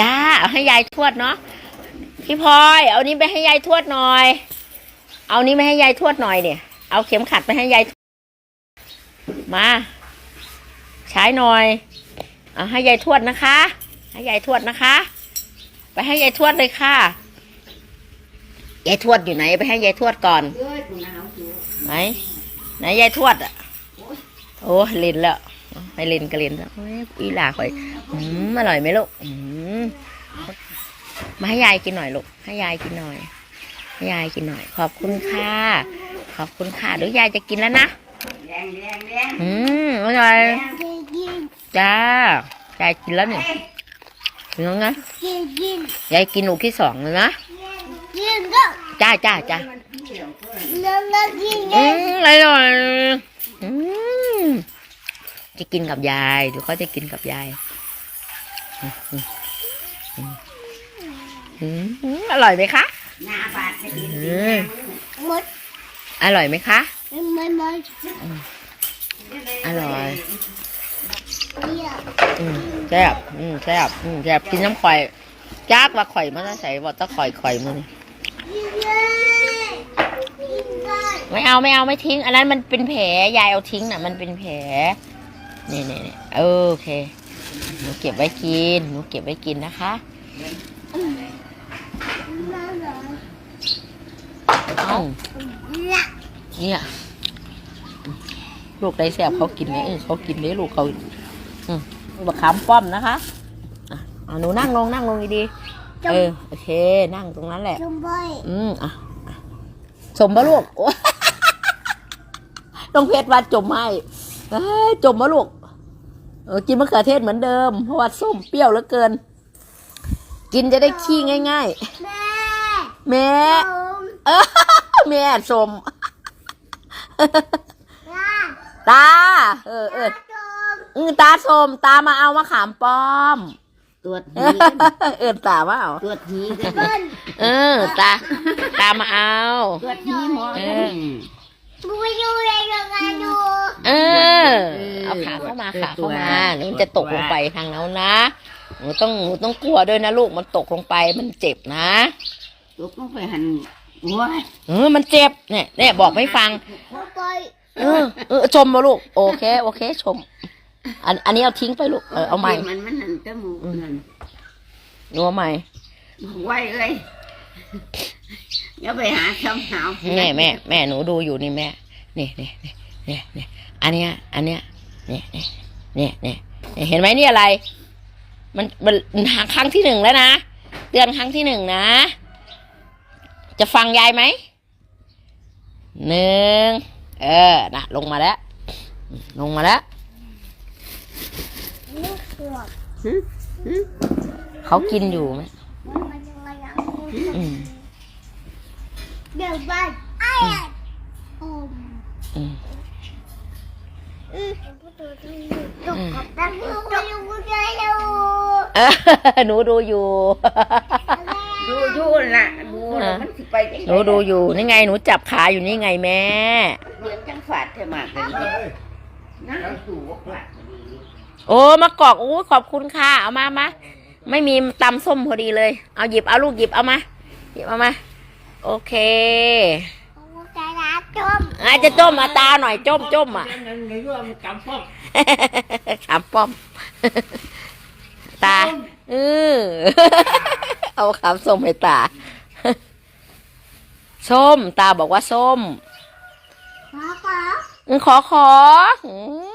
จ้าเอาให้ยายทวดเนาะพี่พลอย เอานี้ไปให้ยายทวดหน่อย เอานี้ไปให้ยายทวดหน่อยเนี่ย เอาเข็มขัดไปให้ยายมา ใช้หน่อยเอาให้ยายทวดนะคะ ให้ยายทวดนะคะ ไปให้ยายทวดเลยค่ะยายทวดอยู่ไหน ไปให้ยายทวดก่อนเอ้ยกูหนาวอยู่ไหนไหนยายทวดอะโอ้ลินแล้ว ไปลินก็ลินแล้วโอ้ยอีหลาข่อยอืมอร่อยไหมลูกอืมมาให้ยายกินหน่อยลูกให้ยายกินหน่อยให้ยายกินหน่อย ขอบคุณค่ะ ขอบคุณค่ะเดี๋ยวยายจะกินแล้วนะแดงแดงแดงอืมอร่อยแดงกินจ้ายายกินแล้วเนี่ยถึงแล้วนะกินกินยายกินลูกที่สองเลยนะกินก็จ้าจ้าจ้าแล้วแล้วกินอืมอร่อยอืม จะกินกับยายดี๋ยวเขาจะกินกับยายอร่อยไหมคะน้าบาดจะกินอืมหมดอร่อยไหมคะไม่ไม่อร่อยแซ่บแซ่บแซ่บกินน้ำข่อยจ้ากว่าข่อยมันจะใส่ว่าตะข่อยข่อยมือนี่กินเลยกินได้ไม่เอาไม่เอาไม่ทิ้ง อันนั้นมันเป็นแผลยายเอาทิ้งน่ะ มันเป็นแผล นี่นี่นี่โอเค หนูเก็บไว้กิน หนูเก็บไว้กินนะคะมาเลยเอ้าละเนี่ยลูกได้แสบเขากินไหมเออเขากินได้ลูกเขาอืมบักขามป้อมนะคะอะเอาหนูนั่งลงนั่งลงดีๆเออโอเค นั่งตรงนั้นแหละจมไปอืมอะอะสมปะลูกโอ้น้องเพชรว่าจมให้ เอ้ยจมปะลูกเออกินมะเขือเทศเหมือนเดิมเพราะว่าส้มเปรี้ยวเหลือเกิน กินจะได้ขี้ง่ายแม่ๆแม่ผมเออแม่สมลาตา เออเออจมอือตาสมตามาเอามะขามป้อม ตรวจเอหีอเออตามาเอาตรวจหีกันเออตา ตามาเอา ตรวจหีหมอเอกันอ เอาขาเข้ามาขาเข้ามานี่มันจะตกลงไปทางแล้วนะหนูต้องหนูต้องกลัวด้วยนะลูกมันตกลงไปมันเจ็บนะตกลงไปหันหัวเออมันเจ็บเนี่ยเนี่ยบอกไม่ฟังไปเออเออชมมาลูก โอเค โอเค ชม อันอันนี้เอาทิ้งไปลูกเออเอาใหม่มันมันนั่นจมูกนั่นหนูเอาใหม่ไว้เลยอย่าไปหาคำหาวแม่แม่แม่หนูดูอยู่นี่แม่นี่นี่นี่นี่นี่อันเนี้ยอันเนี้ย นี่นี่นี่นี่นี่เห็นไหมนี่อะไร มันมันครั้งที่หนึ่งแล้วนะเตือนครั้งที่หนึ่งนะ จะฟังยายไหมหนึ่งเออน่ะลงมาแล้ว ลงมาแล้วเขากินอยู่ไหมอืมเดี๋ยวไปไอ้อม อืม จบกับตั้งจบกูใจดู เออหนูดูอยู่ ดูดูน่ะดูแล้วมันสิไปจังหนูดูอยู่นี่ไงหนูจับขาอยู่นี่ไงแม่เลี้ยงจังฝาดเธอมากเลยนะฝาดโอ้มะกอกโอ้ขอบคุณค่ะ เอามามาไม่มีตำส้มพอดีเลย เอาหยิบเอาลูกหยิบเอามาหยิบเอามา โอเค กูจะรับจมอาจจะจ้มมาตาหน่อยจ้มจ้มอะในเรื่องมันกำป้อมขามป้อม ตาเออเอาขามส้มให้ตา ส้ม ตาบอกว่าส้ม ขอขออืมขอขออืม